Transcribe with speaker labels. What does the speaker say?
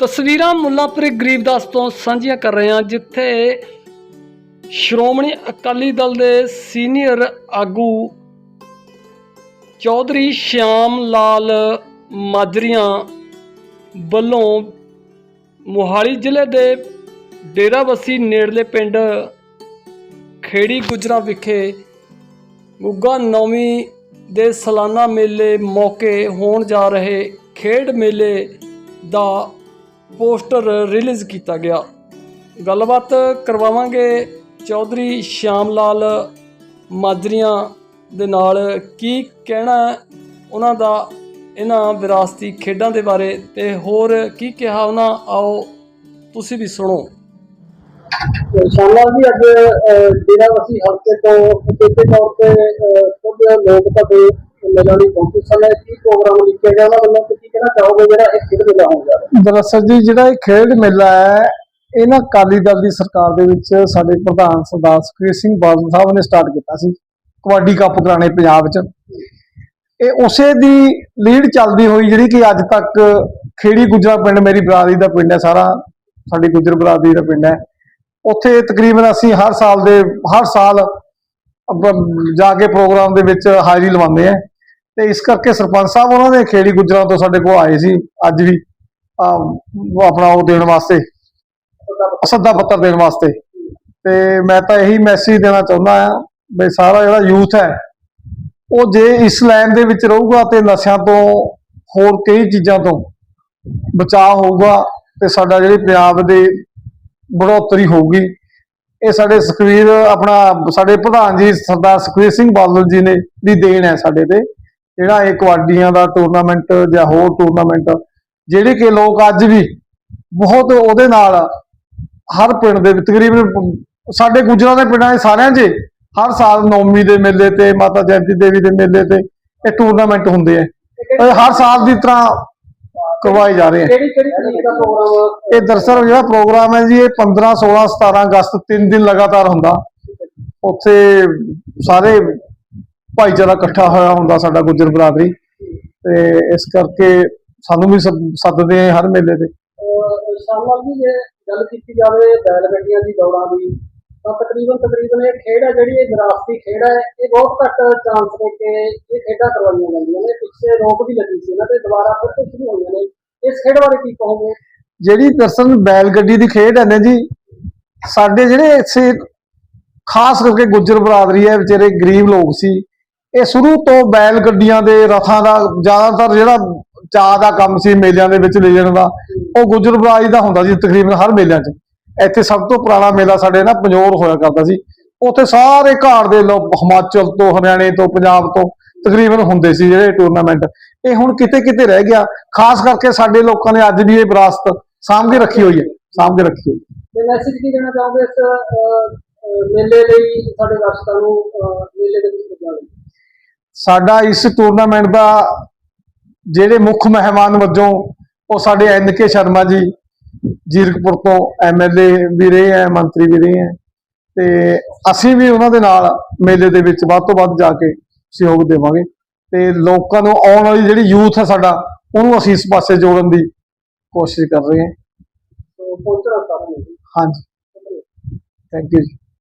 Speaker 1: ਤਸਵੀਰਾਂ ਮੁੱਲਾਂਪੁਰ ਗਰੀਬਦਾਸ ਤੋਂ ਸਾਂਝੀਆਂ ਕਰ ਰਹੇ ਹਾਂ, ਜਿੱਥੇ ਸ਼੍ਰੋਮਣੀ ਅਕਾਲੀ ਦਲ ਦੇ ਸੀਨੀਅਰ ਆਗੂ ਚੌਧਰੀ ਸ਼ਿਆਮ ਲਾਲ ਮਾਜਰੀਆਂ ਵੱਲੋਂ ਮੋਹਾਲੀ ਜ਼ਿਲ੍ਹੇ ਦੇ ਡੇਰਾਬੱਸੀ ਨੇੜਲੇ ਪਿੰਡ ਖੇੜੀ ਗੁਜਰਾ ਵਿਖੇ ਗੁੱਗਾ ਨੌਵੀਂ ਦੇ ਸਾਲਾਨਾ ਮੇਲੇ ਮੌਕੇ ਹੋਣ ਜਾ ਰਹੇ ਖੇਡ ਮੇਲੇ ਦਾ ਪੋਸਟਰ ਰਿਲੀਜ਼ ਕੀਤਾ ਗਿਆ। ਗੱਲਬਾਤ ਕਰਵਾਵਾਂਗੇ ਚੌਧਰੀ ਸ਼ਾਮ ਲਾਲ ਮਾਜਰੀਆਂ ਦੇ ਨਾਲ। ਕੀ ਕਹਿਣਾ ਉਹਨਾਂ ਦਾ ਇਹਨਾਂ ਵਿਰਾਸਤੀ ਖੇਡਾਂ ਦੇ ਬਾਰੇ ਤੇ ਹੋਰ ਕੀ ਕਿਹਾ ਉਹਨਾਂ? ਆਓ, ਤੁਸੀਂ ਵੀ ਸੁਣੋ।
Speaker 2: ਸ਼ਾਮਲ ਜੀ, ਅੱਜ ਡੇਰਾ ਵਸੀ ਹਲਕੇ ਤੋਂ ਉਚੇਤੇ ਤੌਰ ਤੇ ਕੁਝ ਲੋਕ ਤੁਹਾਡੇ ਮਿਲਣ ਲਈ ਪਹੁੰਚੇ ਸਨ ਕੀ ਪ੍ਰੋਗਰਾਮ ਲਿਖਿਆ ਗਿਆ, ਉਹਨਾਂ ਵੱਲੋਂ ਤੇ ਕਹਿਣਾ ਚਾਹੋਗੇ ਜਿਹੜਾ ਇਹ ਖੇਡ ਮੇਲਾ ਹੋਊਗਾ
Speaker 3: ਦਰਅਸਲ ਜੀ, ਜਿਹੜਾ ਇਹ ਖੇਡ ਮੇਲਾ ਹੈ, ਇਹ ਨਾ ਅਕਾਲੀ ਦਲ ਦੀ ਸਰਕਾਰ ਦੇ ਵਿੱਚ ਸਾਡੇ ਪ੍ਰਧਾਨ ਸਰਦਾਰ ਸੁਖਬੀਰ ਸਿੰਘ ਬਾਦਲ ਸਾਹਿਬ ਨੇ ਸਟਾਰਟ ਕੀਤਾ ਸੀ, ਕਬੱਡੀ ਕੱਪ ਕਰਾਣੇ ਪੰਜਾਬ 'ਚ। ਇਹ ਉਸੇ ਦੀ ਲੀਡ ਚੱਲਦੀ ਹੋਈ ਜਿਹੜੀ ਕਿ ਅੱਜ ਤੱਕ ਖੇੜੀ ਗੁਜਰਾ ਪਿੰਡ ਮੇਰੀ ਬਰਾਦਰੀ ਦਾ ਪਿੰਡ ਹੈ ਸਾਰਾ, ਸਾਡੀ ਗੁਜਰ ਬਰਾਦਰੀ ਦਾ ਪਿੰਡ ਹੈ। ਉੱਥੇ ਤਕਰੀਬਨ ਅਸੀਂ ਹਰ ਸਾਲ ਦੇ, ਹਰ ਸਾਲ ਜਾ ਕੇ ਪ੍ਰੋਗਰਾਮ ਦੇ ਵਿੱਚ ਹਾਜ਼ਰੀ ਲਵਾਉਂਦੇ ਆ ਤੇ ਇਸ ਕਰਕੇ ਸਰਪੰਚ ਸਾਹਿਬ ਉਹਨਾਂ ਦੇ ਖੇੜੀ ਗੁਜਰਾਂ ਤੋਂ ਸਾਡੇ ਕੋਲ ਆਏ ਸੀ ਅੱਜ ਵੀ ਆਪਣਾ ਉਹ ਦੇਣ ਵਾਸਤੇ, ਸੱਦਾ ਪੱਤਰ ਦੇਣ ਵਾਸਤੇ। ਤੇ ਮੈਂ ਤਾਂ ਇਹੀ ਮੈਸੇਜ ਦੇਣਾ ਚਾਹੁੰਦਾ ਆ ਵੀ ਸਾਰਾ ਜਿਹੜਾ ਯੂਥ ਹੈ, ਉਹ ਜੇ ਇਸ ਲਾਈਨ ਦੇ ਵਿੱਚ ਰਹੂਗਾ ਤੇ ਨਸ਼ਿਆਂ ਤੋਂ, ਹੋਰ ਕਈ ਚੀਜ਼ਾਂ ਤੋਂ ਬਚਾਅ ਹੋਊਗਾ ਤੇ ਸਾਡਾ ਜਿਹੜੀ ਪੰਜਾਬ ਦੇ ਬੜੋਤਰੀ ਹੋਊਗੀ। ਇਹ ਸਾਡੇ ਸੁਖਵੀਰ, ਆਪਣਾ ਸਾਡੇ ਪ੍ਰਧਾਨ ਜੀ ਸਰਦਾਰ ਸੁਖਵੀਰ ਸਿੰਘ ਬਾਦਲ ਜੀ ਨੇ, ਦੀ ਦੇਣ ਹੈ ਸਾਡੇ ਤੇ। ਜਿਹੜਾ ਇਹ ਕਬੱਡੀਆਂ ਦਾ ਟੂਰਨਾਮੈਂਟ ਜਾਂ ਹੋਰ ਟੂਰਨਾਮੈਂਟ ਜਿਹੜੇ ਕਿ ਲੋਕ ਅੱਜ ਵੀ ਬਹੁਤ ਉਹਦੇ ਨਾਲ ਹਰ ਪਿੰਡ ਦੇ ਤਕਰੀਬਨ ਸਾਡੇ ਗੁਜਰਾਂ ਦੇ ਪਿੰਡਾਂ ਦੇ ਸਾਰਿਆਂ 'ਚ ਹਰ ਸਾਲ ਨੌਮੀ ਦੇ ਮੇਲੇ ਤੇ ਮਾਤਾ ਜੈਂਤੀ ਦੇਵੀ ਦੇ ਮੇਲੇ ਤੇ ਇਹ ਟੂਰਨਾਮੈਂਟ ਹੁੰਦੇ ਆ। ਹਰ ਸਾਲ ਦੀ ਤਰ੍ਹਾਂ ਕਰਵਾਏ ਜਾ ਰਹੇ ਆ। ਇਹ ਦਰਅਸਲ ਜਿਹੜਾ ਪ੍ਰੋਗਰਾਮ ਹੈ ਜੀ ਇਹ 15 16 17 ਅਗਸਤ ਤਿੰਨ ਦਿਨ ਲਗਾਤਾਰ ਹੁੰਦਾ। ਉੱਥੇ ਸਾਰੇ ਭਾਈਚਾਰਾ ਇਕੱਠਾ ਹੋਇਆ ਹੁੰਦਾ ਸਾਡਾ ਗੁੱਜਰ ਬਰਾਦਰੀ ਤੇ ਇਸ ਕਰਕੇ ਸਾਨੂੰ ਵੀ ਸੱਦ- ਸੱਦਦੇ ਹਰ ਮੇਲੇ ਤੇ।
Speaker 2: ਸ਼ਾਮਲ ਜੀ ਜੇ ਗੱਲ ਕੀਤੀ ਜਾਵੇ ਬੈਲ ਗੱਡੀਆਂ ਦੀ ਦੌੜਾਂ ਦੀ ਤਾਂ ਤਕਰੀਬਨ ਤਕਰੀਬਨ ਇਹ ਖੇਡ ਹੈ ਜਿਹੜੀ ਇਹ ਵਿਰਾਸਤੀ ਖੇਡ ਹੈ ਇਹ ਬਹੁਤ ਘੱਟ ਚਾਂਸ ਨੇ ਕਿ ਇਹ ਖੇਡਾਂ ਕਰਵਾਈਆਂ ਜਾਂਦੀਆਂ ਨੇ। ਪਿੱਛੇ ਰੋਕ ਵੀ ਲੱਗੀ ਸੀ ਇਹਨਾਂ ਤੇ ਦੁਬਾਰਾ ਫਿਰ ਤੋਂ ਸ਼ੁਰੂ ਹੋਈਆਂ ਨੇ। ਇਸ ਖੇਡ ਬਾਰੇ ਕੀ ਕਹੋਗੇ?
Speaker 3: ਜਿਹੜੀ ਦਰਅਸਲ ਬੈਲ ਗੱਡੀ ਦੀ ਖੇਡ ਹੈ ਨਾ ਜੀ ਸਾਡੇ ਜਿਹੜੇ ਇੱਥੇ ਖਾਸ ਕਰਕੇ ਗੁੱਜਰ ਬਰਾਦਰੀ ਹੈ ਵਿਚਾਰੇ ਗਰੀਬ ਲੋਕ ਸੀ। ਇਹ ਸ਼ੁਰੂ ਤੋਂ ਬੈਲ ਗੱਡੀਆਂ ਦੇ ਰਥਾਂ ਦਾ, ਜ਼ਿਆਦਾਤਰ ਜਿਹੜਾ ਚਾਹ ਦਾ ਕੰਮ ਸੀ ਮੇਲਿਆਂ ਦੇ ਵਿੱਚ ਲੈ ਜਾਣ ਦਾ, ਉਹ ਗੁੱਜਰ ਬਰਾਦਰੀ ਦਾ ਹੁੰਦਾ ਸੀ ਤਕਰੀਬਨ ਹਰ ਮੇਲਿਆਂ 'ਚ। ਇੱਥੇ ਸਭ ਤੋਂ ਪੁਰਾਣਾ ਮੇਲਾ ਸਾਡੇ ਨਾ ਪੰਜੋਰ ਹੋਇਆ ਕਰਦਾ ਸੀ। ਉੱਥੇ ਸਾਰੇ ਘਾੜ ਦੇ ਲੋਕ ਹਿਮਾਚਲ ਤੋਂ, ਹਰਿਆਣੇ ਤੋਂ, ਪੰਜਾਬ ਤੋਂ ਤਕਰੀਬਨ ਹੁੰਦੇ ਸੀ ਜਿਹੜੇ ਟੂਰਨਾਮੈਂਟ ਇਹ ਹੁਣ ਕਿਤੇ ਕਿਤੇ ਰਹਿ ਗਿਆ, ਖਾਸ ਕਰਕੇ ਸਾਡੇ ਲੋਕਾਂ ਨੇ ਅੱਜ ਵੀ ਇਹ ਵਿਰਾਸਤ ਸਾਂਭ ਕੇ ਰੱਖੀ ਹੋਈ ਹੈ, ਸਾਂਭ ਕੇ ਰੱਖੀ ਹੋਈ ਹੈ।
Speaker 2: ਮੈਸੇਜ ਕੀ ਦੇਣਾ ਚਾਹੋਗੇ ਇਸ ਮੇਲੇ ਲਈ ਸਾਡੇ ਦਰਸ਼ਕਾਂ ਨੂੰ ਮੇਲੇ ਦੇ ਵਿੱਚ ਪਹੁੰਚਾਉਣ
Speaker 3: ਸਾਡਾ ਇਸ ਟੂਰਨਾਮੈਂਟ ਦਾ ਜਿਹੜੇ ਮੁੱਖ ਮਹਿਮਾਨ ਵਜੋਂ ਉਹ ਸਾਡੇ ਐਨ ਕੇ ਸ਼ਰਮਾ ਜੀ ਜੀਰਕਪੁਰ ਤੋਂ ਐਮਐਲਏ ਵੀ ਰਹੇ ਹੈ ਮੰਤਰੀ ਵੀ ਰਹੇ ਹੈ ਤੇ ਅਸੀਂ ਵੀ ਉਹਨਾਂ ਦੇ ਨਾਲ ਮੇਲੇ ਦੇ ਵਿੱਚ ਵੱਧ ਤੋਂ ਵੱਧ ਜਾ ਕੇ ਸਹਿਯੋਗ ਦੇਵਾਂਗੇ ਤੇ ਲੋਕਾਂ ਨੂੰ ਆਉਣ ਵਾਲੀ ਜਿਹੜੀ ਯੂਥ ਹੈ ਸਾਡਾ ਉਹਨੂੰ ਅਸੀਂ ਇਸ ਪਾਸੇ ਜੋੜਨ ਦੀ ਕੋਸ਼ਿਸ਼ ਕਰ ਰਹੇ
Speaker 2: ਹਾਂ।
Speaker 3: ਹਾਂਜੀ। ਥੈਂਕ ਯੂ ਜੀ।